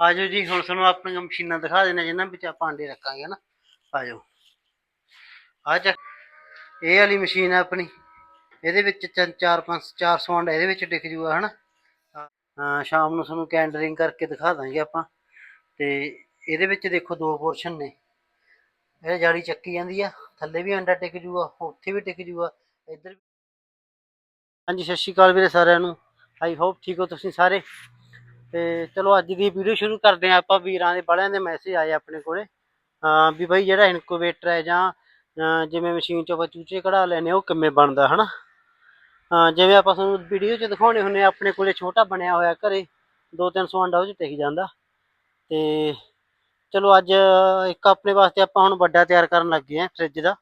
ਆਜੋ ਜੀ, ਹੁਣ ਤੁਹਾਨੂੰ ਆਪਣੀਆਂ ਮਸ਼ੀਨਾਂ ਦਿਖਾ ਦੇਣਾ ਜਿਹਨਾਂ ਵਿੱਚ ਆਪਾਂ ਆਂਡੇ ਰੱਖਾਂਗੇ ਨਾ। ਆਜੋ। ਆ ਚੱਕ। ਇਹ ਵਾਲੀ ਮਸ਼ੀਨ ਹੈ ਆਪਣੀ। ਇਹਦੇ ਵਿੱਚ ਤਿੰਨ, ਚਾਰ, ਪੰਜ 400 ਆਂਡਾ ਇਹਦੇ ਵਿੱਚ ਟਿਕ ਜੂਗਾ, ਹਨਾ? ਸ਼ਾਮ ਨੂੰ ਤੁਹਾਨੂੰ ਕੈਂਡਰਿੰਗ ਕਰਕੇ ਦਿਖਾ ਦਾਂਗੇ ਆਪਾਂ। ਤੇ ਇਹਦੇ ਵਿੱਚ ਦੇਖੋ ਦੋ ਪੋਰਸ਼ਨ ਨੇ। ਇਹ ਜਾਲੀ ਚੱਕੀ ਜਾਂਦੀ ਆ, ਥੱਲੇ ਵੀ ਅੰਡਾ ਟਿਕ ਜੂਗਾ, ਉੱਥੇ ਵੀ ਟਿਕ ਜੂਗਾ, ਇੱਧਰ ਹਾਂਜੀ, ਸਤਿ ਸ਼੍ਰੀ ਅਕਾਲ ਵੀਰੇ ਸਾਰਿਆਂ ਨੂੰ। ਆਈ ਹੋਪ ਠੀਕ ਹੋ ਤੁਸੀਂ ਸਾਰੇ। ਤੇ ਚਲੋ ਅੱਜ ਦੀ ਵੀਡੀਓ ਸ਼ੁਰੂ ਕਰਦੇ ਹਾਂ ਆਪਾਂ ਵੀਰਾਂ ਦੇ ਬੜਿਆਂ ਦੇ ਮੈਸੇਜ ਆਏ ਆਪਣੇ ਕੋਲੇ। ਵੀ ਬਈ ਜਿਹੜਾ ਇਨਕੂਬੇਟਰ ਹੈ ਜਾਂ ਜਿਵੇਂ ਮਸ਼ੀਨ ਚੋਂ ਆਪਾਂ ਚੂਚੇ ਕਢਾ ਲੈਨੇ ਉਹ ਕਿਵੇਂ ਬਣਦਾ ਹਨਾ? ਹਾਂ ਜਿਵੇਂ ਆਪਾਂ ਤੁਹਾਨੂੰ ਵੀਡੀਓ 'ਚ ਦਿਖਾਉਣੇ ਹੁੰਨੇ ਆ, ਆਪਣੇ ਕੋਲੇ ਛੋਟਾ ਬਣਿਆ ਹੋਇਆ ਘਰੇ 2-300 ਅੰਡਾ ਉਹ 'ਚ ਟਿਕ ਜਾਂਦਾ। ਤੇ ਚਲੋ ਅੱਜ ਇੱਕ ਆਪਣੇ ਵਾਸਤੇ ਆਪਾਂ ਹੁਣ ਵੱਡਾ ਤਿਆਰ ਕਰਨ ਲੱਗੇ ਆ ਫ੍ਰਿਜ ਦਾ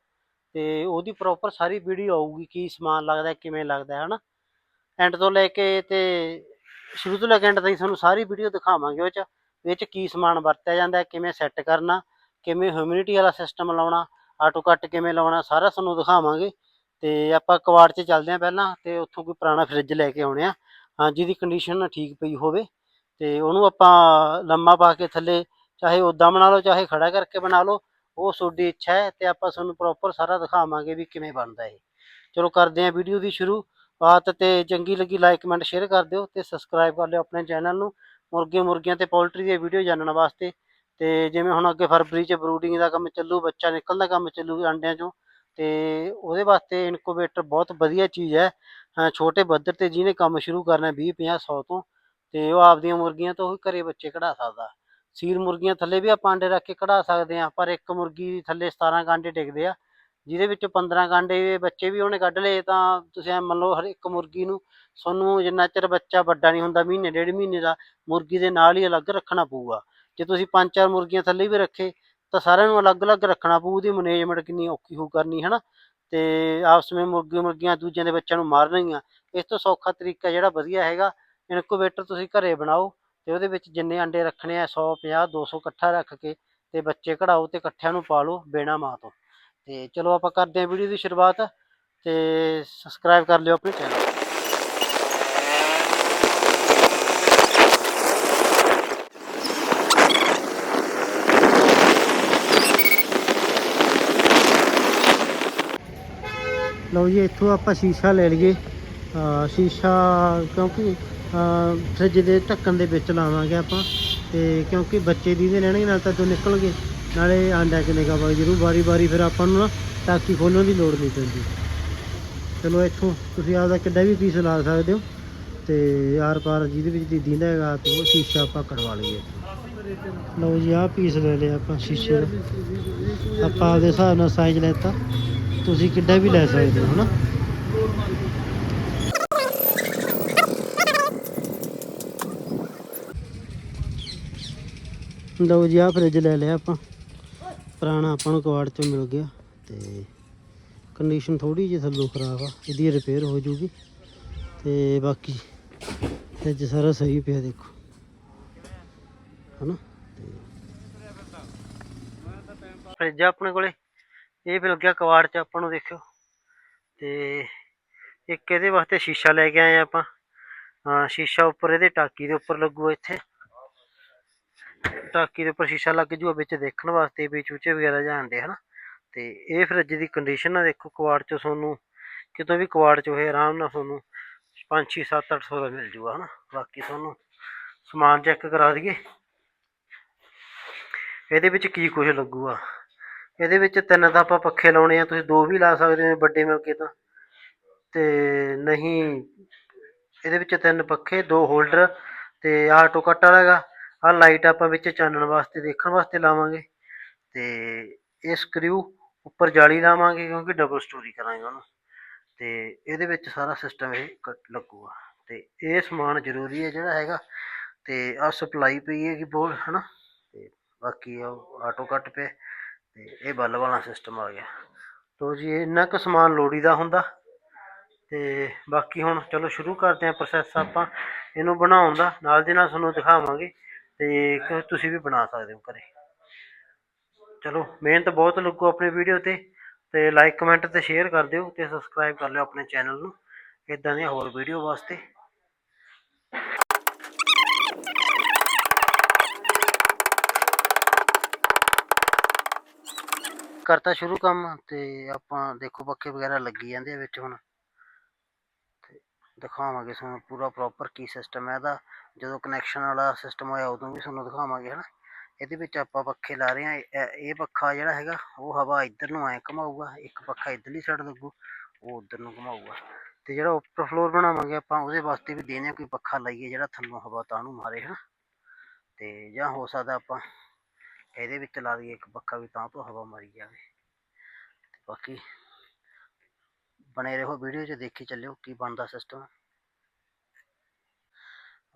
ਤੇ ਉਹਦੀ ਪ੍ਰੋਪਰ ਸਾਰੀ ਵੀਡੀਓ ਆਊਗੀ ਕੀ ਸਮਾਨ ਲੱਗਦਾ ਕਿਵੇਂ ਲੱਗਦਾ ਹੈ ਹਨਾ? ਐਂਡ ਤੋਂ ਲੈ ਕੇ ਤੇ ਸ਼ੁਰੂ ਤੋਂ ਲੈ ਕੇ ਐਂਡ ਤਾਈਂ ਤੁਹਾਨੂੰ ਸਾਰੀ ਵੀਡੀਓ ਦਿਖਾਵਾਂਗੇ ਉਹ 'ਚ, ਵੀ ਇਹ 'ਚ ਕੀ ਸਮਾਨ ਵਰਤਿਆ ਜਾਂਦਾ, ਕਿਵੇਂ ਸੈੱਟ ਕਰਨਾ, ਕਿਵੇਂ ਹਿਊਮਿਡਿਟੀ ਵਾਲਾ ਸਿਸਟਮ ਲਾਉਣਾ, ਆਟੋ ਕੱਟ ਕਿਵੇਂ ਲਾਉਣਾ, ਸਾਰਾ ਤੁਹਾਨੂੰ ਦਿਖਾਵਾਂਗੇ। ਤੇ ਆਪਾਂ ਕਵਾੜ 'ਚ ਚੱਲਦੇ ਹਾਂ ਪਹਿਲਾਂ, ਤੇ ਉੱਥੋਂ ਕੋਈ ਪੁਰਾਣਾ ਫ੍ਰਿਜ ਲੈ ਕੇ ਆਉਣੇ ਆ। ਹਾਂ, ਜਿਹਦੀ ਕੰਡੀਸ਼ਨ ਠੀਕ ਪਈ ਹੋਵੇ, ਤੇ ਉਹਨੂੰ ਆਪਾਂ ਲੰਮਾ ਪਾ ਕੇ ਥੱਲੇ, ਚਾਹੇ ਉਦਾਂ ਬਣਾ ਲਓ, ਚਾਹੇ ਖੜਾ ਕਰਕੇ ਬਣਾ ਲਓ, ਉਹ ਤੁਹਾਡੀ ਇੱਛਾ ਹੈ, ਤੇ ਆਪਾਂ ਤੁਹਾਨੂੰ ਪ੍ਰੋਪਰ ਸਾਰਾ ਦਿਖਾਵਾਂਗੇ ਵੀ ਕਿਵੇਂ ਬਣਦਾ ਇਹ। ਚਲੋ ਕਰਦੇ ਹਾਂ ਵੀਡੀਓ ਦੀ ਸ਼ੁਰੂ। ਬਾਤ ਤੇ ਚੰਗੀ ਲੱਗੀ ਲਾਈਕ ਕਮੈਂਟ ਸ਼ੇਅਰ ਕਰ ਦਿਓ ਤੇ ਸਬਸਕ੍ਰਾਈਬ ਕਰ ਲਿਓ ਆਪਣੇ ਚੈਨਲ ਨੂੰ। ਮੁਰਗੇ ਮੁਰਗੀਆਂ ਤੇ ਪੋਲਟਰੀ ਦੀਆਂ ਵੀਡੀਓ ਜਾਣਨ ਵਾਸਤੇ। ਤੇ ਜਿਵੇਂ ਹੁਣ ਅੱਗੇ ਫਰਵਰੀ 'ਚ ਬਰੂਡਿੰਗ ਦਾ ਕੰਮ ਚੱਲੂ, ਬੱਚਾ ਨਿਕਲਣ ਦਾ ਕੰਮ ਚੱਲੂ ਅੰਡਿਆਂ 'ਚੋਂ, ਤੇ ਉਹਦੇ ਵਾਸਤੇ ਇਨਕੂਬੇਟਰ ਬਹੁਤ ਵਧੀਆ ਚੀਜ਼ ਹੈ। ਛੋਟੇ ਪੱਧਰ ਤੇ ਜਿਹਨੇ ਕੰਮ ਸ਼ੁਰੂ ਕਰਨਾ 20 50 100 ਤੋਂ, ਤੇ ਉਹ ਆਪਦੀਆਂ ਮੁਰਗੀਆਂ ਤੋਂ ਹੀ ਘਰੇ ਬੱਚੇ ਕਢਾ ਸਕਦਾ। ਸੀਰ ਮੁਰਗੀਆਂ ਥੱਲੇ ਵੀ ਆਪਾਂ ਅੰਡੇ ਰੱਖ ਕੇ ਕਢਾ ਸਕਦੇ ਹਾਂ, ਪਰ ਇੱਕ ਮੁਰਗੀ ਥੱਲੇ 17 ਕੁ ਅੰਡੇ ਟਿਕਦੇ ਆ। ਜਿਹਦੇ ਵਿੱਚੋਂ 15 ਕੁ ਅੰਡੇ ਬੱਚੇ ਵੀ ਉਹਨੇ ਕੱਢ ਲਏ, ਤਾਂ ਤੁਸੀਂ ਐਂ ਮੰਨ ਲਓ ਹਰ ਇੱਕ ਮੁਰਗੀ ਨੂੰ ਤੁਹਾਨੂੰ ਜਿੰਨਾ ਚਿਰ ਬੱਚਾ ਵੱਡਾ ਨਹੀਂ ਹੁੰਦਾ, ਮਹੀਨੇ, ਡੇਢ ਮਹੀਨੇ ਦਾ ਮੁਰਗੀ ਦੇ ਨਾਲ ਹੀ ਅਲੱਗ ਰੱਖਣਾ ਪਊਗਾ। ਜੇ ਤੁਸੀਂ ਪੰਜ ਚਾਰ ਮੁਰਗੀਆਂ ਥੱਲੇ ਵੀ ਰੱਖੇ, ਤਾਂ ਸਾਰਿਆਂ ਨੂੰ ਅਲੱਗ-ਅਲੱਗ ਰੱਖਣਾ ਪਊ, ਉਹਦੀ ਮੈਨੇਜਮੈਂਟ ਕਿੰਨੀ ਔਖੀ ਹੋ ਕਰਨੀ, ਹਨਾ? ਤੇ ਆਪਸ ਵਿੱਚ ਮੁਰਗੀ ਮੁਰਗੀਆਂ ਦੂਜਿਆਂ ਦੇ ਬੱਚਿਆਂ ਨੂੰ ਮਾਰਨਗੀਆਂ, ਇਸ ਤੋਂ ਸੌਖਾ ਤਰੀਕਾ ਜਿਹੜਾ ਵਧੀਆ ਹੈਗਾ ਇਨਕੂਬੇਟਰ ਤੁਸੀਂ ਘਰੇ ਬਣਾਓ ਤੇ ਉਹਦੇ ਵਿੱਚ ਜਿੰਨੇ ਅੰਡੇ ਰੱਖਣੇ ਆ 100 50 200 ਇਕੱਠਾ ਰੱਖ ਕੇ ਤੇ ਬੱਚੇ ਕਢਾਓ ਤੇ ਇਕੱਠਿਆਂ ਨੂੰ ਪਾਲੋ, ਬੇਣਾ ਮਾਂ ਤੋਂ ਤੇ ਚਲੋ ਆਪਾਂ ਕਰਦੇ ਹਾਂ ਵੀਡੀਓ ਦੀ ਸ਼ੁਰੂਆਤ ਤੇ ਸਬਸਕ੍ਰਾਈਬ ਕਰ ਲਿਓ ਆਪਣੇ ਚੈਨਲ ਲਓ ਜੀ, ਇੱਥੋਂ ਆਪਾਂ ਸ਼ੀਸ਼ਾ ਲੈ ਲਈਏ। ਸ਼ੀਸ਼ਾ ਕਿਉਂਕਿ, ਅਹ ਫ੍ਰਿਜ ਦੇ ਢੱਕਣ ਦੇ ਵਿੱਚ ਲਾਵਾਂਗੇ ਆਪਾਂ ਤੇ ਕਿਉਂਕਿ ਬੱਚੇ ਦੀ ਦੇ ਲੈਣਗੇ ਨਾਲ ਤਾਂ ਤੋਂ ਨਿਕਲਣਗੇ। ਨਾਲੇ ਆਂਡਾ ਕਿ ਨਿਗਾ ਵਗ ਜਰੂ ਵਾਰੀ ਵਾਰੀ ਫਿਰ ਆਪਾਂ ਨੂੰ ਨਾ ਟਾਕੀ ਖੋਲਣ ਦੀ ਲੋੜ ਨਹੀਂ ਪੈਂਦੀ। ਚਲੋ ਇੱਥੋਂ ਤੁਸੀਂ ਆਪਦਾ ਕਿੱਡਾ ਵੀ ਪੀਸ ਲਾ ਸਕਦੇ ਹੋ ਤੇ ਆਰ ਪਾਰ ਜਿਹਦੇ ਵਿੱਚ ਦੀਦੀ ਦਿੰਦਾ ਹੈਗਾ, ਤੇ ਉਹ ਸ਼ੀਸ਼ਾ ਆਪਾਂ ਕਢਵਾ ਲਈਏ। ਲਓ ਜੀ, ਆਹ ਪੀਸ ਲੈ ਲਿਆ ਆਪਾਂ ਸ਼ੀਸ਼ੇ ਦਾ। ਆਪਾਂ ਆਪਦੇ ਹਿਸਾਬ ਨਾਲ ਸਾਈਜ਼ ਲੈਤਾ। ਤੁਸੀਂ ਕਿੱਡਾ ਵੀ ਲੈ ਸਕਦੇ ਹੋ, ਹਨਾ? ਲਓ ਜੀ, ਆਹ ਫ੍ਰਿਜ ਲੈ ਲਿਆ ਆਪਾਂ। ਪੁਰਾਣਾ ਆਪਾਂ ਨੂੰ ਕਵਾੜ ਚੋਂ ਮਿਲ ਗਿਆ ਤੇ ਕੰਡੀਸ਼ਨ ਥੋੜੀ ਜਿਹੀ ਥੱਲੋਂ ਖਰਾਬ ਆ, ਇਹਦੀ ਰਿਪੇਅਰ ਹੋ ਜੂਗੀ ਤੇ ਬਾਕੀ ਫ੍ਰਿਜ ਸਾਰਾ ਸਹੀ ਪਿਆ ਦੇਖੋ। ਹਨਾ? ਫ੍ਰਿਜ ਆ ਆਪਣੇ ਕੋਲੇ, ਇਹ ਮਿਲ ਗਿਆ ਕਵਾੜ ਚ, ਆਪਾਂ ਨੂੰ ਦੇਖਿਓ। ਤੇ ਇੱਕ ਇਹਦੇ ਵਾਸਤੇ ਸ਼ੀਸ਼ਾ ਲੈ ਕੇ ਆਏ ਆਪਾਂ। ਹਾਂ, ਸ਼ੀਸ਼ਾ ਉੱਪਰ, ਇਹਦੇ ਟਾਕੀ ਦੇ ਉੱਪਰ ਲੱਗੂ ਇੱਥੇ। ਟਾਕੀ ਦੇ ਉੱਪਰ ਸ਼ੀਸ਼ਾ ਲੱਗ ਜੂਗਾ ਵਿੱਚ ਦੇਖਣ ਵਾਸਤੇ ਵੀ ਚੂਚੇ ਵਗੈਰਾ ਜਾਂਦੇ ਹਨਾ। ਤੇ ਇਹ ਫਰਿੱਜ ਦੀ ਕੰਡੀਸ਼ਨ ਆ, ਦੇਖੋ ਕੁਆੜ 'ਚੋਂ ਤੁਹਾਨੂੰ ਕਿਤੋਂ ਵੀ ਕੁਆੜ ਚ ਹੋਏ ਆਰਾਮ ਨਾਲ ਤੁਹਾਨੂੰ 5 6 7 800 ਦਾ ਮਿਲ ਜੂਗਾ ਹਨਾ। ਬਾਕੀ ਤੁਹਾਨੂੰ ਸਮਾਨ ਚੈੱਕ ਕਰਾ ਦਈਏ। ਇਹਦੇ ਵਿੱਚ ਕੀ ਕੁਝ ਲੱਗੂਗਾ? ਇਹਦੇ ਵਿੱਚ ਤਿੰਨ ਤਾਂ ਆਪਾਂ ਪੱਖੇ ਲਾਉਣੇ ਆ, ਤੁਸੀਂ ਦੋ ਵੀ ਲਾ ਸਕਦੇ ਹੋ ਵੱਡੇ ਮਿਲ ਕੇ ਤਾਂ। ਤੇ ਨਹੀਂ, ਇਹਦੇ ਵਿੱਚ ਤਿੰਨ ਪੱਖੇ, ਦੋ ਹੋਲਡਰ ਤੇ ਆਟੋ ਕੱਟ ਵਾਲਾ ਹੈਗਾ। ਆਹ ਲਾਈਟ ਆਪਾਂ ਵਿੱਚ ਚਾਨਣ ਵਾਸਤੇ ਦੇਖਣ ਵਾਸਤੇ ਲਾਵਾਂਗੇ ਤੇ ਇਹ ਸਕਰੂ ਉੱਪਰ ਜਾਲੀ ਲਾਵਾਂਗੇ ਕਿਉਂਕਿ ਡਬਲ ਸਟੋਰੀ ਕਰਾਂਗੇ ਉਹਨੂੰ ਤੇ ਇਹਦੇ ਵਿੱਚ ਸਾਰਾ ਸਿਸਟਮ ਇਹ ਕੱਟ ਲੱਗੂਗਾ ਤੇ ਇਹ ਸਮਾਨ ਜ਼ਰੂਰੀ ਹੈ ਜਿਹੜਾ ਹੈਗਾ ਤੇ ਆਹ ਸਪਲਾਈ ਪਈ ਹੈਗੀ ਬੋਲ ਹਨਾ? ਤੇ ਬਾਕੀ ਉਹ ਆਟੋ ਕੱਟ ਪਏ ਤੇ ਇਹ ਬੱਲਬ ਵਾਲਾ ਸਿਸਟਮ ਆ ਗਿਆ। ਤੋ ਜੀ, ਇੰਨਾ ਕੁ ਸਮਾਨ ਲੋੜੀਦਾ ਹੁੰਦਾ ਤੇ ਬਾਕੀ ਹੁਣ ਚਲੋ ਸ਼ੁਰੂ ਕਰਦੇ ਹਾਂ ਪ੍ਰੋਸੈਸ ਆਪਾਂ। ਇਹਨੂੰ ਬਣਾਉਣ ਦਾ, ਨਾਲ ਦੀ ਨਾਲ ਤੁਹਾਨੂੰ ਦਿਖਾਵਾਂਗੇ ਤੇ ਕ- ਤੁਸੀਂ ਵੀ ਬਣਾ ਸਕਦੇ ਹੋ ਘਰੇ। ਚਲੋ, ਮਿਹਨਤ ਬਹੁਤ ਲੱਗੂ ਆਪਣੀ ਵੀਡੀਓ ਤੇ ਤੇ ਲਾਈਕ ਕਮੈਂਟ ਤੇ ਸ਼ੇਅਰ ਕਰ ਦਿਓ ਤੇ ਸਬਸਕ੍ਰਾਈਬ ਕਰ ਲਿਓ ਆਪਣੇ ਚੈਨਲ ਨੂੰ। ਇਦਾਂ ਦੀਆਂ ਹੋਰ ਵੀਡੀਓ ਵਾਸਤੇ। ਕਰਤਾ ਸ਼ੁਰੂ ਕੰਮ ਤੇ ਆਪਾਂ ਦੇਖੋ ਪੱਕੇ ਵਗੈਰਾ ਲੱਗੀ ਜਾਂਦੇ ਆ ਵਿੱਚ ਹੁਣ। ਦਿਖਾਵਾਂਗੇ ਤੁਹਾਨੂੰ ਪੂਰਾ ਪ੍ਰੋਪਰ ਕੀ ਸਿਸਟਮ ਹੈ ਇਹਦਾ। ਜਦੋਂ ਕਨੈਕਸ਼ਨ ਵਾਲਾ ਸਿਸਟਮ ਹੋਇਆ, ਉਦੋਂ ਵੀ ਤੁਹਾਨੂੰ ਦਿਖਾਵਾਂਗੇ, ਹਨਾ। ਇਹਦੇ ਵਿੱਚ ਆਪਾਂ ਪੱਖੇ ਲਾ ਰਹੇ ਹਾਂ। ਇਹ ਪੱਖਾ ਜਿਹੜਾ ਹੈਗਾ, ਉਹ ਹਵਾ ਇੱਧਰ ਨੂੰ ਐ ਘਮਾਊਗਾ। ਇੱਕ ਪੱਖਾ ਇੱਧਰਲੀ ਸਾਈਡ ਲੱਗੂ, ਉਹ ਉੱਧਰ ਨੂੰ ਘਮਾਊਗਾ। ਤੇ ਜਿਹੜਾ ਉੱਪਰ ਫਲੋਰ ਬਣਾਵਾਂਗੇ ਆਪਾਂ, ਉਹਦੇ ਵਾਸਤੇ ਵੀ ਦੇਣੇ ਕੋਈ ਪੱਖਾ ਲਾਈਏ ਜਿਹੜਾ ਥੱਲੋਂ ਹਵਾ ਤਾਂ ਨੂੰ ਮਾਰੇ, ਹਨਾ। ਤੇ ਜਾਂ ਹੋ ਸਕਦਾ ਆਪਾਂ ਇਹਦੇ ਵਿੱਚ ਲਾ ਦਈਏ ਇੱਕ ਪੱਖਾ ਵੀ ਤਾਂ ਤੋਂ ਹਵਾ ਮਾਰੀ ਜਾਵੇ। ਬਾਕੀ ਬਣੇ ਰਹੋ, ਵੀਡੀਓ 'ਚ ਦੇਖੀ ਚੱਲਿਓ ਕੀ ਬਣਦਾ ਸਿਸਟਮ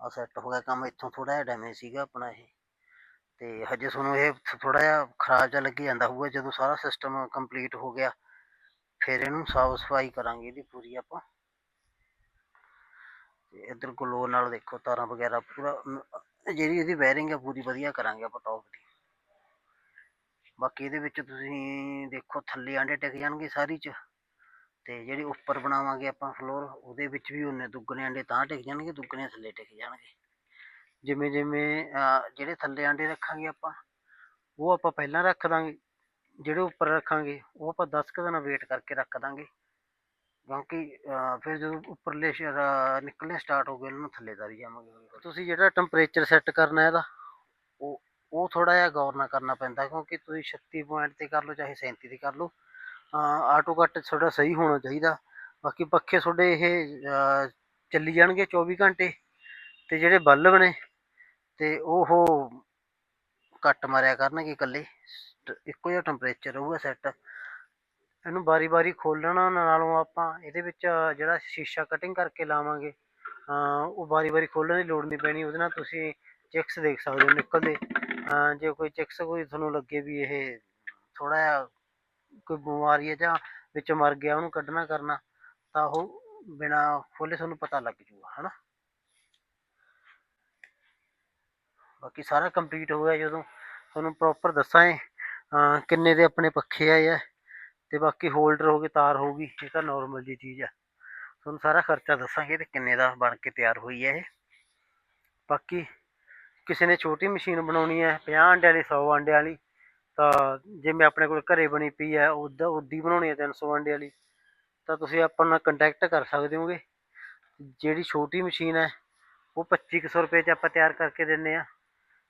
ਆ ਸੈੱਟ ਹੋ ਗਿਆ ਕੰਮ, ਇੱਥੋਂ ਥੋੜਾ ਜਿਹਾ ਡੈਮੇਜ ਸੀਗਾ ਆਪਣਾ ਇਹ। ਤੇ ਹਜੇ ਤੁਹਾਨੂੰ ਇਹ ਥੋੜਾ ਜਿਹਾ ਖਰਾਬ ਜਿਹਾ ਲੱਗੀ ਜਾਂਦਾ ਹੋਊਗਾ, ਜਦੋਂ ਸਾਰਾ ਸਿਸਟਮ ਕੰਪਲੀਟ ਹੋ ਗਿਆ, ਫਿਰ ਇਹਨੂੰ ਸਾਫ਼ ਸਫ਼ਾਈ ਕਰਾਂਗੇ ਇਹਦੀ ਪੂਰੀ ਆਪਾਂ। ਤੇ ਇਧਰ ਗਲੋ ਨਾਲ ਦੇਖੋ, ਤਾਰਾਂ ਵਗੈਰਾ ਪੂਰਾ, ਜਿਹੜੀ ਇਹਦੀ ਵਾਇਰਿੰਗ ਹੈ ਪੂਰੀ ਵਧੀਆ ਕਰਾਂਗੇ ਆਪਾਂ ਟੌਪ ਦੀ। ਬਾਕੀ ਇਹਦੇ ਵਿੱਚ ਤੁਸੀਂ ਦੇਖੋ, ਥੱਲੇ ਆਂਡੇ ਟਿਕ ਜਾਣਗੇ ਸਾਰੀ ਚ। ਤੇ ਜਿਹੜੇ ਉੱਪਰ ਬਣਾਵਾਂਗੇ ਆਪਾਂ ਫਲੋਰ ਉਹਦੇ ਵਿੱਚ ਵੀ ਉਹਨੇ ਦੁੱਗਣੇ ਆਂਡੇ ਤਾਂ ਟਿਕ ਜਾਣਗੇ, ਦੁੱਗਣੇ ਥੱਲੇ ਟਿਕ ਜਾਣਗੇ। ਜਿਵੇਂ ਜਿਵੇਂ ਜਿਹੜੇ ਥੱਲੇ ਆਂਡੇ ਰੱਖਾਂਗੇ ਆਪਾਂ, ਉਹ ਆਪਾਂ ਪਹਿਲਾਂ ਰੱਖ ਦਾਂਗੇ। ਜਿਹੜੇ ਉੱਪਰ ਰੱਖਾਂਗੇ, ਉਹ ਆਪਾਂ 10 ਕੁ ਦਿਨ ਵੇਟ ਕਰਕੇ ਰੱਖ ਦਾਂਗੇ। ਕਿਉਂਕਿ ਫਿਰ ਜਦੋਂ ਉੱਪਰਲੇ ਸ਼- ਨਿਕਲਣੇ ਸਟਾਰਟ ਹੋ ਗਏ, ਉਹਨਾਂ ਨੂੰ ਥੱਲੇ ਤਾਰੀ ਜਾਵਾਂਗੇ। ਤੁਸੀਂ ਜਿਹੜਾ ਟੈਂਪਰੇਚਰ ਸੈੱਟ ਕਰਨਾ ਇਹਦਾ, ਉਹ ਉਹ ਥੋੜਾ ਜਿਹਾ ਗੌਰ ਨਾ ਕਰਨਾ ਪੈਂਦਾ, ਕਿਉਂਕਿ ਤੁਸੀਂ 36 ਪੁਆਇੰਟ ਤੇ ਕਰ ਲਓ, ਚਾਹੇ 37 ਤੇ ਕਰ ਲਓ। ਆਟੋ ਕੱਟ ਤੁਹਾਡਾ ਸਹੀ ਹੋਣਾ ਚਾਹੀਦਾ। ਬਾਕੀ ਪੱਖੇ ਤੁਹਾਡੇ ਇਹ ਚੱਲੀ ਜਾਣਗੇ 24 ਘੰਟੇ। ਤੇ ਜਿਹੜੇ ਬਲਬ ਨੇ, ਤੇ ਉਹ ਕੱਟ ਮਾਰਿਆ ਕਰਨਗੇ ਇਕੱਲੇ। ਇੱਕੋ ਜਿਹਾ ਟੈਂਪਰੇਚਰ ਰਹੂਗਾ ਸੈੱਟ ਇਹਨੂੰ ਵਾਰੀ-ਵਾਰੀ ਖੋਲਣਾ ਨਾਲੋਂ ਆਪਾਂ ਇਹਦੇ ਵਿੱਚ ਜਿਹੜਾ ਸ਼ੀਸ਼ਾ ਕਟਿੰਗ ਕਰਕੇ ਲਾਵਾਂਗੇ ਉਹ ਵਾਰੀ-ਵਾਰੀ ਖੋਲਣ ਦੀ ਲੋੜ ਨਹੀਂ ਪੈਣੀ। ਉਹਦੇ ਨਾਲ ਤੁਸੀਂ ਚੈਕਸ ਦੇਖ ਸਕਦੇ ਹੋ ਨਿਕਲਦੇ। ਜੇ ਕੋਈ ਚੈਕਸ ਕੋਈ ਤੁਹਾਨੂੰ ਲੱਗੇ ਵੀ ਇਹ ਥੋੜਾ ਜਿਹਾ ਕੋਈ ਬਿਮਾਰੀ ਹੈ ਜਾਂ ਵਿੱਚ ਮਰ ਗਿਆ, ਉਹਨੂੰ ਕੱਢਣਾ ਕਰਨਾ, ਤਾਂ ਉਹ ਬਿਨਾ ਖੋਲੇ ਤੁਹਾਨੂੰ ਪਤਾ ਲੱਗ ਜੂਗਾ, ਹਨਾ? ਬਾਕੀ ਸਾਰਾ ਕੰਪਲੀਟ ਹੋ ਗਿਆ ਜਦੋਂ ਤੁਹਾਨੂੰ ਪ੍ਰੋਪਰ ਦੱਸਾਂ ਅਹ ਕਿੰਨੇ ਦੇ ਆਪਣੇ ਪੱਖੇ ਆਏ ਆ, ਤੇ ਬਾਕੀ ਹੋਲਡਰ ਹੋ ਗਏ, ਤਾਰ ਹੋ ਗਈ, ਇਹ ਤਾਂ ਨਾਰਮਲ ਜੀ ਚੀਜ਼ ਆ। ਤੁਹਾਨੂੰ ਸਾਰਾ ਖਰਚਾ ਦੱਸਾਂਗੇ ਤੇ ਕਿੰਨੇ ਦਾ ਬਣ ਕੇ ਤਿਆਰ ਹੋਈ ਹੈ ਇਹ। ਬਾਕੀ ਕਿਸੇ ਨੇ ਛੋਟੀ ਮਸ਼ੀਨ ਬਣਾਉਣੀ ਹੈ 50 ਅੰਡੇ ਵਾਲੀ 100 ਅੰਡੇ ਵਾਲੀ ਤਾਂ ਜਿਵੇਂ ਆਪਣੇ ਕੋਲ ਘਰੇ ਬਣੀ ਪਈ ਹੈ, ਉੱਦਾਂ, ਉੱਦੀ ਬਣਾਉਣੀ ਹੈ 300 ਅੰਡੇ ਵਾਲੀ, ਤਾਂ ਤੁਸੀਂ ਆਪਾਂ ਨਾਲ ਕੰਟੈਕਟ ਕਰ ਸਕਦੇ ਹੋਗੇ। ਜਿਹੜੀ ਛੋਟੀ ਮਸ਼ੀਨ ਹੈ, ਉਹ 2500 ਰੁਪਏ 'ਚ ਆਪਾਂ ਤਿਆਰ ਕਰਕੇ ਦਿੰਨੇ ਆ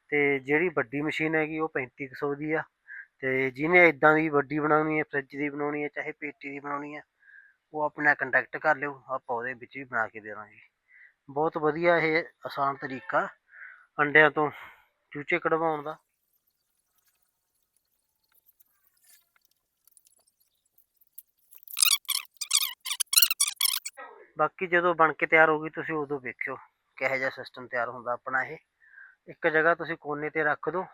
ਤੇ ਜਿਹੜੀ ਵੱਡੀ ਮਸ਼ੀਨ ਹੈਗੀ, ਉਹ 3500 ਦੀ ਆ। ਤੇ ਜਿਹਨੇ ਇਦਾਂ ਦੀ ਵੱਡੀ ਬਣਾਉਣੀ ਹੈ ਫ੍ਰਿਜ ਦੀ ਬਣਾਉਣੀ ਹੈ, ਚਾਹੇ ਪੇਟੀ ਦੀ ਬਣਾਉਣੀ ਹੈ, ਉਹ ਆਪਣਾ ਕੰਟੈਕਟ ਕਰ ਲਿਓ। ਆਪਾਂ ਉਹਦੇ ਵਿੱਚ ਵੀ ਬਣਾ ਕੇ ਦੇਵਾਂਗੇ। ਬਹੁਤ ਵਧੀਆ ਇਹ ਆਸਾਨ ਤਰੀਕਾ, ਅੰਡਿਆਂ ਤੋਂ ਚੂਚੇ ਕਢਵਾਉਣ ਦਾ। ਬਾਕੀ ਜਦੋਂ ਬਣ ਕੇ ਤਿਆਰ ਹੋ ਗਈ ਤੁਸੀਂ ਉਦੋਂ ਵੇਖਿਓ ਕਿਹੋ ਜਿਹਾ ਸਿਸਟਮ ਤਿਆਰ ਹੁੰਦਾ ਆਪਣਾ ਇਹ। ਇੱਕ ਜਗ੍ਹਾ ਤੁਸੀਂ ਕੋਨੇ ਤੇ ਰੱਖ ਦਿਓ,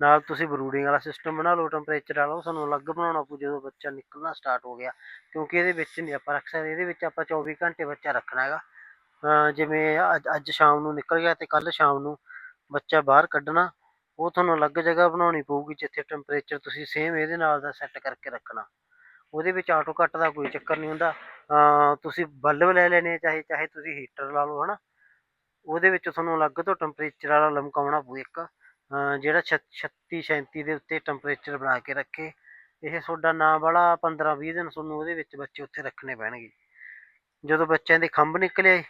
ਨਾਲ ਤੁਸੀਂ ਬਰੂਡਿੰਗ ਵਾਲਾ ਸਿਸਟਮ ਬਣਾ ਲਓ ਟੈਂਪਰੇਚਰ ਵਾਲਾ, ਉਹ ਸਾਨੂੰ ਅਲੱਗ ਬਣਾਉਣਾ ਪਊ ਜਦੋਂ ਬੱਚਾ ਨਿਕਲਣਾ ਸਟਾਰਟ ਹੋ ਗਿਆ। ਕਿਉਂਕਿ ਇਹਦੇ ਵਿੱਚ ਨਹੀਂ ਆਪਾਂ ਰੱਖ ਸਕਦੇ, ਇਹਦੇ ਵਿੱਚ ਆਪਾਂ 24 ਘੰਟੇ ਬੱਚਾ ਰੱਖਣਾ ਹੈਗਾ। ਜਿਵੇਂ ਅੱਜ ਅੱਜ ਸ਼ਾਮ ਨੂੰ ਨਿਕਲ ਗਿਆ ਤੇ ਕੱਲ ਸ਼ਾਮ ਨੂੰ ਬੱਚਾ ਬਾਹਰ ਕੱਢਣਾ, ਉਹ ਤੁਹਾਨੂੰ ਅਲੱਗ ਜਗ੍ਹਾ ਬਣਾਉਣੀ ਪਊਗੀ, ਜਿੱਥੇ ਟੈਂਪਰੇਚਰ ਤੁਸੀਂ ਸੇਮ ਇਹਦੇ ਨਾਲ ਦਾ ਸੈੱਟ ਕਰਕੇ ਰੱਖਣਾ। ਉਹਦੇ ਵਿੱਚ ਆਟੋ ਕੱਟ ਦਾ ਕੋਈ ਚੱਕਰ ਨਹੀਂ ਹੁੰਦਾ। ਤੁਸੀਂ ਬਲਬ ਲੈ ਲੈਣੇ ਚਾਹੇ ਚਾਹੇ ਤੁਸੀਂ ਹੀਟਰ ਲਾ ਲਓ, ਹਨਾ। ਉਹਦੇ ਵਿੱਚ ਤੁਹਾਨੂੰ ਅਲੱਗ ਤੋਂ ਟੈਂਪਰੇਚਰ ਵਾਲਾ ਲਮਕਾਉਣਾ ਪਊ ਇੱਕ। ਅਹ ਜਿਹੜਾ 36 37 ਦੇ ਉੱਤੇ ਟੈਂਪਰੇਚਰ ਬਣਾ ਕੇ ਰੱਖੇ। ਇਹ ਤੁਹਾਡਾ ਨਾਂ ਵਾਲਾ 15 20 ਦਿਨ ਤੁਹਾਨੂੰ ਉਹਦੇ ਵਿੱਚ ਬੱਚੇ ਉੱਥੇ ਰੱਖਣੇ ਪੈਣਗੇ। ਜਦੋਂ ਬੱਚਿਆਂ ਦੇ ਖੰਭ ਨਿਕਲੇ,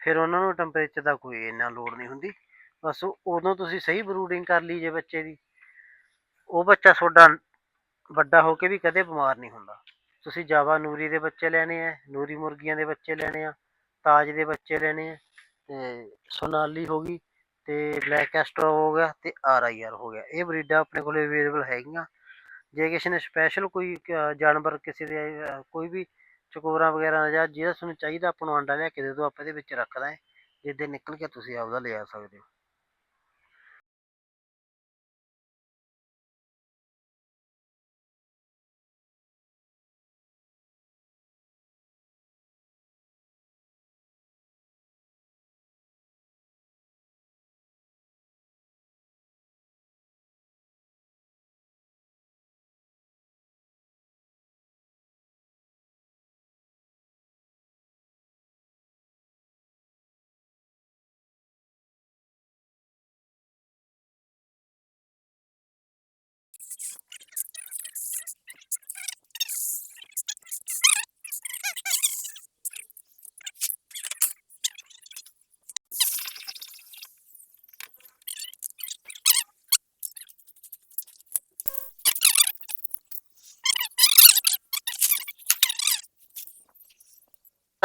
ਫਿਰ ਉਹਨਾਂ ਨੂੰ ਟੈਂਪਰੇਚਰ ਦਾ ਕੋਈ ਇੰਨਾ ਲੋੜ ਨਹੀਂ ਹੁੰਦੀ। ਬਸ ਉਦੋਂ ਤੁਸੀਂ ਸਹੀ ਬਰੂਡਿੰਗ ਕਰ ਲਈ ਜੇ ਬੱਚੇ ਦੀ। ਉਹ ਬੱਚਾ ਤੁਹਾਡਾ ਵੱਡਾ ਹੋ ਕੇ ਵੀ ਕਦੇ ਬਿਮਾਰ ਨਹੀਂ ਹੁੰਦਾ। ਤੁਸੀਂ ਜਾਵਾ ਨੂਰੀ ਦੇ ਬੱਚੇ ਲੈਣੇ ਆ, ਨੂਰੀ ਮੁਰਗੀਆਂ ਦੇ ਬੱਚੇ ਲੈਣੇ ਆ, ਤਾਜ ਦੇ ਬੱਚੇ ਲੈਣੇ ਆ, ਤੇ ਸੋਨਾਲੀ ਹੋ ਗਈ, ਤੇ ਬਲੈਕ ਐਸਟਰ ਹੋ ਗਿਆ, ਤੇ ਆਰ ਆਈ ਆਰ ਹੋ ਗਿਆ। ਇਹ ਬਰੀਡਾਂ ਆਪਣੇ ਕੋਲ ਅਵੇਲੇਬਲ ਹੈਗੀਆਂ। ਜੇ ਕਿਸੇ ਨੇ ਸਪੈਸ਼ਲ ਕੋਈ ਜਾਨਵਰ ਕਿਸੇ ਦੇ ਕੋਈ ਵੀ ਚਕੋਰਾ ਵਗੈਰਾ ਜਾਂ ਜਿਹੜਾ ਤੁਹਾਨੂੰ ਚਾਹੀਦਾ, ਆਪਾਂ ਨੂੰ ਆਂਡਾ ਲਿਆ ਕੇ ਦੇ ਦਿਓ, ਆਪਾਂ ਇਹਦੇ ਵਿੱਚ ਰੱਖ ਦਾਂਗੇ। ਜਿੱਦੇ ਨਿਕਲ ਕੇ ਤੁਸੀਂ ਆਪਦਾ ਲਿਆ ਸਕਦੇ ਹੋ।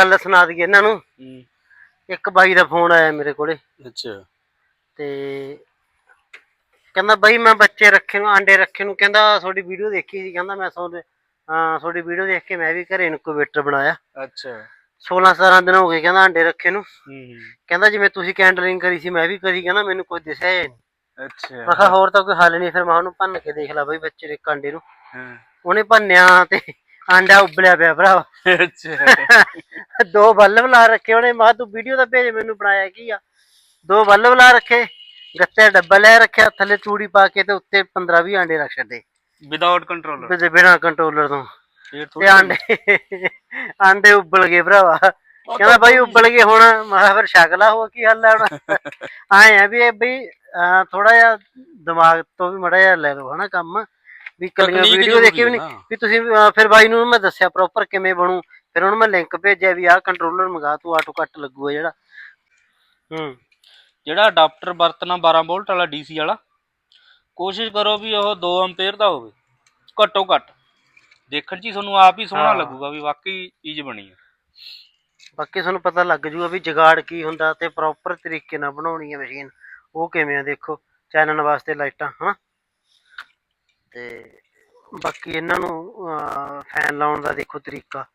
ਗੱਲ ਸੁਣਾ ਦਈਏ ਇਹਨਾਂ ਨੂੰ। ਹੂੰ। ਇੱਕ ਬਾਈ ਦਾ ਫੋਨ ਆਇਆ ਮੇਰੇ ਕੋਲੇ। ਅੱਛਾ। ਤੇ ਕਹਿੰਦਾ ਬਾਈ ਮੈਂ ਬੱਚੇ ਰੱਖੇ ਨੂੰ ਆਂਡੇ ਰੱਖੇ ਨੂੰ ਕਹਿੰਦਾ ਤੁਹਾਡੀ ਵੀਡੀਓ ਦੇਖੀ ਸੀ ਕਹਿੰਦਾ ਮੈਂ ਤੁਹਾਡੇ ਹਾਂ ਤੁਹਾਡੀ ਵੀਡੀਓ ਦੇਖ ਕੇ ਮੈਂ ਵੀ ਘਰੇ ਇਨਕੂਬੇਟਰ ਬਣਾਇਆ। ਅੱਛਾ। 16 17 ਦਿਨ ਹੋ ਗਏ ਕਹਿੰਦਾ ਆਂਡੇ ਰੱਖੇ ਨੂੰ। ਹੂੰ ਕਹਿੰਦਾ ਜਿਵੇਂ ਤੁਸੀਂ ਕੈਂਡਲਿੰਗ ਕਰੀ ਸੀ ਮੈਂ ਵੀ ਕਰੀ ਕਹਿੰਦਾ ਮੈਨੂੰ ਕੋਈ ਦਿਸਿਆ ਹੀ ਨਹੀਂ। ਅੱਛਾ। ਮੈਂ ਕਿਹਾ ਹੋਰ ਤਾਂ ਕੋਈ ਹੱਲ ਨਹੀਂ ਫਿਰ ਮੈਂ ਉਹਨੂੰ ਭੰਨ ਕੇ ਦੇਖ ਲਾ ਬਾਈ ਬੱਚੇ ਦੇ ਕਾਂਡੇ ਨੂੰ। ਹਾਂ। ਉਹਨੇ ਭੰਨਿਆ ਤੇ ਆਂਡਾ ਉਬਲਿਆ ਪਿਆ ਭਰਾ ਅੱਛਾ ਦੋ ਬੱਲਬ ਲਾ ਰੱਖੇ ਉਹਨੇ ਮੈਂ ਤੂੰ ਵੀਡੀਓ ਤਾਂ ਭੇਜ ਮੈਨੂੰ ਬਣਾਇਆ ਕੀ ਆ? ਦੋ ਬੱਲਬ ਲਾ ਰੱਖੇ ਗੱਤੇ ਦਾ ਡੱਬਾ ਲੈ ਰੱਖਿਆ ਥੱਲੇ ਚੂੜੀ ਪਾ ਕੇ ਤੇ ਉੱਤੇ 15 20 ਆਂਡੇ ਰੱਖ ਛੱਡੇ। ਵਿਦਆਊਟ ਕੰਟਰੋਲਰ ਤੇ ਬਿਨਾ ਕੰਟਰੋਲਰ ਤੋਂ। ਇਹ ਤੇ ਆਂਡੇ ਆਂਡੇ ਉਬਲ ਗਏ ਭਰਾਵਾ। ਕਹਿੰਦਾ ਬਾਈ ਉਬਲ ਗਏ ਹੁਣ ਮੈਂ ਫਿਰ ਸ਼ਕਲਾ ਹੋ ਕੀ ਹੱਲ ਹੈ ਹੁਣ। ਆਏ ਆ ਵੀ ਇਹ ਬਈ ਥੋੜਾ ਜਿਹਾ ਦਿਮਾਗ ਤੋਂ ਵੀ ਮੜਾ ਜਿਹਾ ਲੈ ਲਓ ਹਨਾ ਕੰਮ। ਵੀ ਕੱਲੀਆਂ ਤਕਨੀਕ ਵੀਡੀਓ ਦੇਖੀ ਵੀ ਨਹੀਂ ਨਾ। ਵੀ ਤੁਸੀਂ ਅਹ, ਫਿਰ ਬਾਈ ਨੂੰ ਮੈਂ ਦੱਸਿਆ ਪ੍ਰੋਪਰ ਕਿਵੇਂ ਬਣੂ। ਫਿਰ ਉਹਨੂੰ ਮੈਂ ਲਿੰਕ ਭੇਜਿਆ ਵੀ ਆਹ ਕੰਟਰੋਲਰ ਮੰਗਾ ਤੂੰ ਆਟੋ ਕੱਟ ਲੱਗੂਗਾ ਜਿਹੜਾ। ਹੂੰ। ਜਿਹੜਾ ਅਡਾਪਟਰ ਵਰਤਣਾ 12 ਵੋਲਟ ਵਾਲਾ ਡੀਸੀ ਵਾਲਾ ਕੋਸ਼ਿਸ਼ ਕਰੋ ਵੀ ਉਹ 2 ਐਂਪੀਅਰ ਦਾ ਹੋਵੇ ਘੱਟੋ ਘੱਟ। ਦੇਖਣ 'ਚ ਹੀ ਤੁਹਾਨੂੰ ਆਪ ਹੀ ਸੋਹਣਾ ਹਾਂ। ਲੱਗੂਗਾ ਵੀ ਵਾਕਈ ਚੀਜ਼ ਬਣੀ ਹੈ ਬਾਕੀ ਤੁਹਾਨੂੰ ਪਤਾ ਲੱਗ ਜੂਗਾ ਵੀ ਜਗਾੜ ਕੀ ਹੁੰਦਾ ਤੇ ਪ੍ਰੋਪਰ ਤਰੀਕੇ ਨਾਲ ਬਣਾਉਣੀ ਹੈ ਮਸ਼ੀਨ ਉਹ ਕਿਵੇਂ ਆ ਦੇਖੋ ਚਾਨਣ ਵਾਸਤੇ ਲਾਈਟਾਂ ਹਨਾ? ਤੇ ਬਾਕੀ ਇਹਨਾਂ ਨੂੰ ਫੈਨ ਲਾਉਣ ਦਾ ਦੇਖੋ ਤਰੀਕਾ।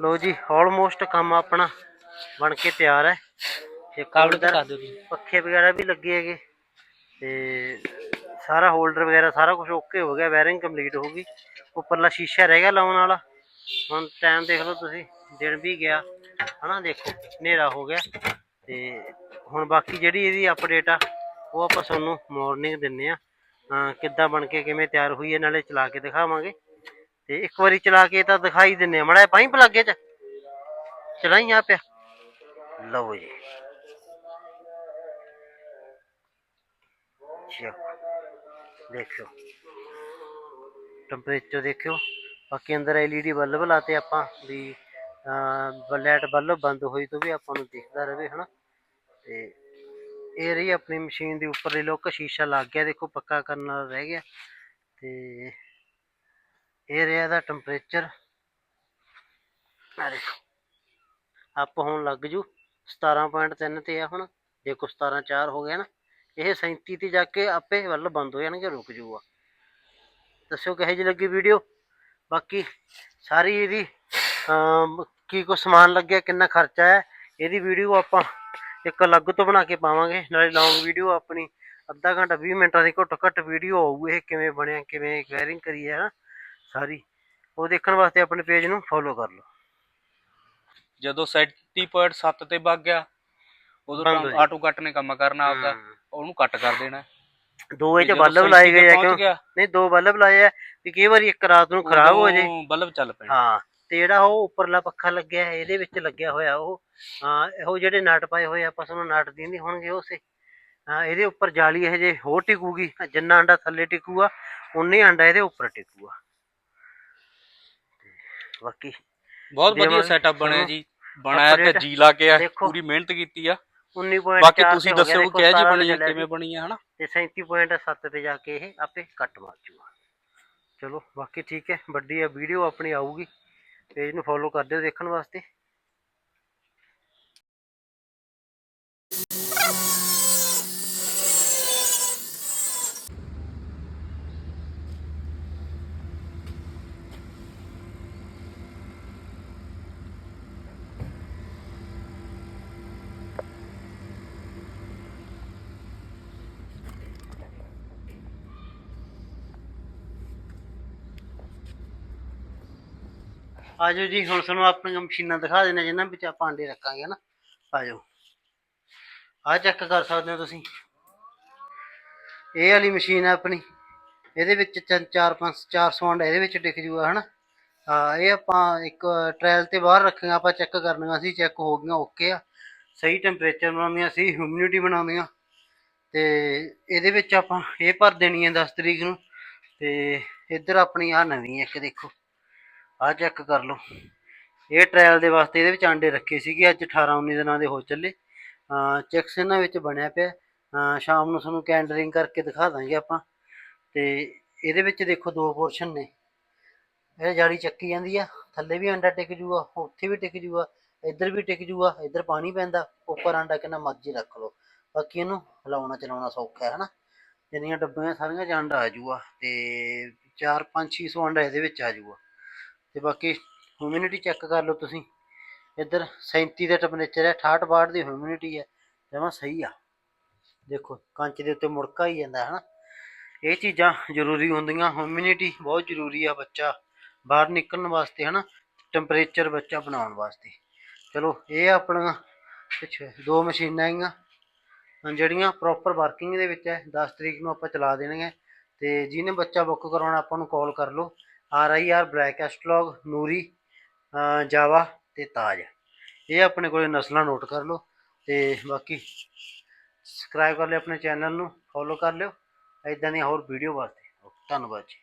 ਲੋ ਜੀ ਆਲਮੋਸਟ ਕੰਮ ਆਪਣਾ ਬਣ ਕੇ ਤਿਆਰ ਹੈ। ਇੱਕ ਕਾਬਲ ਹੋਲਡਰ, ਦਿਖਾ ਦਿਓ ਜੀ। ਪੱਖੇ ਵਗੈਰਾ ਵੀ ਲੱਗੇ ਹੈਗੇ। ਤੇ ਸਾਰਾ ਹੋਲਡਰ ਵਗੈਰਾ ਸਾਰਾ ਕੁਝ ਓਕੇ ਹੋ ਗਿਆ ਵਾਇਰਿੰਗ ਕੰਪਲੀਟ ਹੋ ਗਈ। ਉੱਪਰਲਾ ਸ਼ੀਸ਼ਾ ਰਹਿ ਗਿਆ ਲਾਉਣ ਵਾਲਾ। ਹੁਣ ਟਾਈਮ ਦੇਖ ਲਓ ਤੁਸੀਂ ਦਿਨ ਵੀ ਗਿਆ। ਹਨਾ ਦੇਖੋ ਹਨੇਰਾ ਹੋ ਗਿਆ। ਤੇ ਹੁਣ ਬਾਕੀ ਜਿਹੜੀ ਇਹਦੀ ਅਪਡੇਟ ਆ ਉਹ ਆਪਾਂ ਤੁਹਾਨੂੰ ਮਾਰਨਿੰਗ ਦਿੰਨੇ ਆ। ਕਿੱਦਾਂ ਬਣ ਕੇ ਕਿਵੇਂ ਤਿਆਰ ਹੋਈ ਹੈ ਨਾਲੇ ਚਲਾ ਕੇ ਦਿਖਾਵਾਂਗੇ। ਤੇ ਇੱਕ ਵਾਰੀ ਚਲਾ ਕੇ ਤਾਂ ਦਿਖਾਈ ਦਿੰਨੇ ਆ ਮੜਾ ਪਾਈ ਪਲਾਗੇ ਚ ਚਲਾਈ ਆ ਪਿਆ ਲਓ ਜੀ ਚੈੱਕ ਦੇਖਿਓ ਟੈਂਪਰੇਚਰ ਦੇਖਿਓ ਬਾਕੀ ਅੰਦਰ ਐਲਈਡੀ ਬੱਲਬ ਲਾਤੇ ਆਪਾਂ ਵੀ ਲਾਈਟ ਬੱਲਬ ਬੰਦ ਹੋਈ ਤੋਂ ਵੀ ਆਪਾਂ ਨੂੰ ਦਿਖਦਾ ਰਹੇ ਹਨਾ ਤੇ ਇਹ ਰਹੀ ਆਪਣੀ ਮਸ਼ੀਨ ਦੇ ਉੱਪਰਲੇ ਲੁੱਕ ਸ਼ੀਸ਼ਾ ਲੱਗ ਗਿਆ ਦੇਖੋ ਪੱਕਾ ਕਰਨ ਵਾਲਾ ਰਹਿ ਗਿਆ ਤੇ ਇਹ ਰਿਹਾ ਇਹਦਾ ਟੈਂਪਰੇਚਰ ਆ ਦੇਖੋ ਅਪ ਹੋਣ ਲੱਗ ਜੂ 17.3 ਤੇ ਆ ਹੁਣ, ਦੇਖੋ 17.4 ਹੋ ਗਿਆ ਨਾ, ਇਹ 37 ਤੇ ਜਾ ਕੇ ਆਪੇ ਵੱਲ ਬੰਦ ਹੋ ਜਾਣਗੇ, ਰੁਕ ਜੂਗਾ। ਦੱਸਿਓ ਕਿਹੋ ਜਿਹੀ ਲੱਗੀ ਵੀਡੀਓ ਬਾਕੀ ਸਾਰੀ ਇਹਦੀ ਕੀ ਕੁਛ ਸਮਾਨ ਲੱਗਿਆ, ਕਿੰਨਾ ਖਰਚਾ ਹੈ, ਇਹਦੀ ਵੀਡੀਓ ਆਪਾਂ ਇੱਕ ਅਲੱਗ ਤੋਂ ਬਣਾ ਕੇ ਪਾਵਾਂਗੇ, ਨਾਲੇ ਲੌਂਗ ਵੀਡੀਓ ਆਪਣੀ, ਅੱਧਾ ਘੰਟਾ 20 ਮਿੰਟਾਂ ਦੀ ਘੱਟੋ ਘੱਟ ਵੀਡੀਓ ਆਊ, ਇਹ ਕਿਵੇਂ ਬਣਿਆ, ਕਿਵੇਂ ਵਾਇਰਿੰਗ ਕਰੀ ਹੈ ਨਾ ਸਾਰੀ ਉਹ ਦੇਖਣ ਵਾਸਤੇ ਆਪਣੇ ਪੇਜ ਨੂੰ ਫੋਲੋ ਕਰ ਲਓ। ਜਦੋਂ 70.7 ਤੇ ਵਗ ਗਿਆ ਉਦੋਂ ਬੰਦ ਹੋ ਤਾਂ ਆਟੋ ਕੱਟ ਨੇ ਕੰਮ ਕਰਨਾ ਆਪਦਾ ਹਮ। ਉਹਨੂੰ ਕੱਟ ਕਰ ਦੇਣਾ। ਦੋ ਇਹ ਚ ਜਦੋਂ ਬੱਲਬ ਲਾਏ 37 ਤੇ ਗਏ ਆ ਪਹੁੰਚ ਕਿਉਂ? ਗਿਆ, ਨਹੀਂ ਦੋ ਬੱਲਬ ਲਾਏ ਆ ਵੀ ਕਈ ਵਾਰੀ ਇੱਕ ਰਾਤ ਨੂੰ ਖਰਾਬ ਹੋ ਜੇ। ਉਦੋਂ ਬਲਬ ਚੱਲ ਪੈਣਾ। ਹਾਂ ਤੇ ਜਿਹੜਾ ਉਹ ਉੱਪਰਲਾ ਪੱਖਾ ਲੱਗਿਆ ਹੈ, ਇਹਦੇ ਵਿੱਚ ਲੱਗਿਆ ਹੋਇਆ ਉਹ ਹਾਂ ਇਹੋ ਜਿਹੜੇ ਨਟ ਪਾਏ ਹੋਏ ਆ ਆਪਾਂ ਨੂੰ ਨਟ ਦਿੰਦੇ ਹੋਣਗੇ ਉਸੇ। ਹਾਂ ਇਹਦੇ ਉੱਪਰ ਜਾਲੀ ਇਹ ਜੇ ਹੋਰ ਟਿਕੂਗੀ ਜਿੰਨਾ ਅੰਡਾ ਥੱਲੇ ਟਿਕੂਗਾ ਉਨੇ ਅੰਡਾ ਇਹਦੇ ਉੱਪਰ ਟਿਕੂਗਾ। ਬਾਕੀ ਬਹੁਤ ਵਧੀਆ ਦੇਵਾਂਗੇ ਸੈਟਅਪ ਬਣਿਆ ਜੀ। ਬਣਾਇਆ ਤੇ ਜੀ ਲਾ ਕੇ ਆ ਦੇਖੋ। ਪੂਰੀ ਮਿਹਨਤ ਕੀਤੀ ਆ। 19.4 ਬਾਕੀ ਤੁਸੀਂ ਹੋ ਗਿਆ, ਦੱਸੋ ਦੇਖੋ ਕਿਹੋ ਜੀ 17 ਬਣੀ ਆ ਕਿਵੇਂ। ਬਣੀ ਆ ਹਨਾ? ਤੇ 37.7 ਤੇ ਜਾ ਕੇ ਇਹ ਆਪੇ ਕੱਟ ਮਾਰ ਜੂਗਾ। ਚਲੋ ਬਾਕੀ ਠੀਕ ਹੈ ਵੱਡੀ ਆ ਵੀਡੀਓ ਆਪਣੀ ਆਊਗੀ। ਪੇਜ ਨੂੰ ਫੋਲੋ ਕਰ ਦਿਓ ਦੇਖਣ ਵਾਸਤੇ। ਆਜੋ ਜੀ, ਹੁਣ ਤੁਹਾਨੂੰ ਆਪਣੀਆਂ ਮਸ਼ੀਨਾਂ ਦਿਖਾ ਦੇਣਾ ਜਿਹਨਾਂ ਵਿੱਚ ਆਪਾਂ ਆਂਡੇ ਰੱਖਾਂਗੇ ਨਾ ਆਜੋ। ਆ ਚੈੱਕ ਕਰ ਸਕਦੇ ਹੋ ਤੁਸੀਂ। ਇਹ ਵਾਲੀ ਮਸ਼ੀਨ ਹੈ ਆਪਣੀ। ਇਹਦੇ ਵਿੱਚ ਚ- ਚਾਰ, ਪੰਜ 400 ਆਂਡਾ ਇਹਦੇ ਵਿੱਚ ਟਿਕ ਜੂਗਾ, ਹਨਾ? ਹਾਂ, ਇਹ ਆਪਾਂ ਇੱਕ ਟ੍ਰਾਇਲ ਤੇ ਬਾਹਰ ਰੱਖੀਆਂ ਆਪਾਂ ਚੈੱਕ ਕਰਨੀਆਂ ਸੀ ਚੈੱਕ ਹੋ ਗਈਆਂ ਓਕੇ ਆ। ਸਹੀ ਟੈਂਪਰੇਚਰ ਬਣਾਉਂਦੀਆਂ ਸੀ ਹਿਊਮਿਡਿਟੀ ਬਣਾਉਂਦੀਆਂ। ਤੇ ਇਹਦੇ ਵਿੱਚ ਆਪਾਂ ਇਹ ਭਰ ਦੇਣੀ ਹੈ 10 ਤਰੀਕ ਨੂੰ। ਤੇ ਇੱਧਰ ਆਪਣੀ ਆ ਨਵੀਂ ਹੈ, ਇੱਕ ਦੇਖੋ। ਆ ਚੈੱਕ ਕਰ ਲਓ। ਇਹ ਟ੍ਰਾਇਲ ਦੇ ਵਾਸਤੇ ਇਹਦੇ ਵਿੱਚ ਆਂਡੇ ਰੱਖੇ ਸੀਗੇ, ਅੱਜ 18 19 ਦਿਨਾਂ ਦੇ ਹੋ ਚੱਲੇ। ਚੈਕਸ ਇਹਨਾਂ ਵਿੱਚ ਬਣਿਆ ਪਿਆ। ਸ਼ਾਮ ਨੂੰ ਤੁਹਾਨੂੰ ਕੈਂਡਰਿੰਗ ਕਰਕੇ ਦਿਖਾ ਦਾਂਗੇ ਆਪਾਂ। ਤੇ ਇਹਦੇ ਵਿੱਚ ਦੇਖੋ ਦੋ ਪੋਰਸ਼ਨ ਨੇ। ਇਹ ਜਾਲੀ ਚੱਕੀ ਜਾਂਦੀ ਆ। ਥੱਲੇ ਵੀ ਅੰਡਾ ਟਿਕ ਜੂਗਾ, ਉੱਥੇ ਵੀ ਟਿਕ ਜੂਗਾ, ਇੱਧਰ ਵੀ ਟਿਕ ਜੂਗਾ, ਇੱਧਰ ਪਾਣੀ ਪੈਂਦਾ, ਉੱਪਰ ਅੰਡਾ ਕਿੰਨਾ ਮਰਜ਼ੀ ਰੱਖ ਲਓ। ਬਾਕੀ ਇਹਨੂੰ ਹਿਲਾਉਣਾ ਚਲਾਉਣਾ ਸੌਖਾ ਹੈ, ਹਨਾ? ਜਿੰਨੀਆਂ ਡੱਬੀਆਂ ਸਾਰੀਆਂ 'ਚ ਅੰਡਾ ਆ ਜੂਗਾ ਤੇ 4 5 600 ਅੰਡਾ ਇਹਦੇ ਵਿੱਚ ਆ ਜੂਗਾ। ਤੇ ਬਾਕੀ ਹਿਊਮਿਡਿਟੀ ਚੈੱਕ ਕਰ ਲਓ ਤੁਸੀਂ। ਇੱਧਰ 37 ਦਾ ਟੈਂਪਰੇਚਰ ਹੈ 68 ਬਾਰ ਦੀ ਹਿਊਮਿਡਿਟੀ ਹੈ, ਜਮਾਂ ਸਹੀ ਆ। ਦੇਖੋ, ਕੰਚ ਦੇ ਉੱਤੇ ਮੁੜਕਾ ਹੀ ਜਾਂਦਾ ਹੈ ਨਾ ਇਹ ਚੀਜ਼ਾਂ ਜ਼ਰੂਰੀ ਹੁੰਦੀਆਂ ਹਿਊਮਿਡਿਟੀ ਬਹੁਤ ਜ਼ਰੂਰੀ ਆ ਬੱਚਾ, ਬਾਹਰ ਨਿਕਲਣ ਵਾਸਤੇ, ਹਨਾ। ਟੈਂਪਰੇਚਰ ਬੱਚਾ ਬਣਾਉਣ ਵਾਸਤੇ। ਚਲੋ, ਇਹ ਆਪਣਾ ਪਿੱਛੇ ਦੋ ਮਸ਼ੀਨਾਂ ਆਈਆਂ ਜਿਹੜੀਆਂ ਪ੍ਰੋਪਰ ਵਰਕਿੰਗ ਦੇ ਵਿੱਚ ਹੈ 10 ਤਰੀਕ ਨੂੰ ਆਪਾਂ ਚਲਾ ਦੇਣਗੇ ਤੇ ਜਿਹਨੇ ਬੱਚਾ ਬੁੱਕ ਕਰਾਉਣਾ, ਆਪਾਂ ਨੂੰ ਕਾਲ ਕਰ ਲਓ। R I R, black Australorp, Noori Java ਤੇ ਤਾਜ। ਇਹ ਆਪਣੇ ਕੋਲੇ ਨਸਲਾਂ ਨੋਟ ਕਰ ਲਓ ਤੇ ਬਾਕੀ ਸਬਸਕ੍ਰਾਈਬ ਕਰ ਲਿਓ ਆਪਣੇ ਚੈਨਲ ਨੂੰ, ਫੋਲੋ ਕਰ ਲਿਓ। ਇਦਾਂ ਦੀਆਂ ਹੋਰ ਵੀਡੀਓ ਵਾਸਤੇ। ਧੰਨਵਾਦ ਜੀ।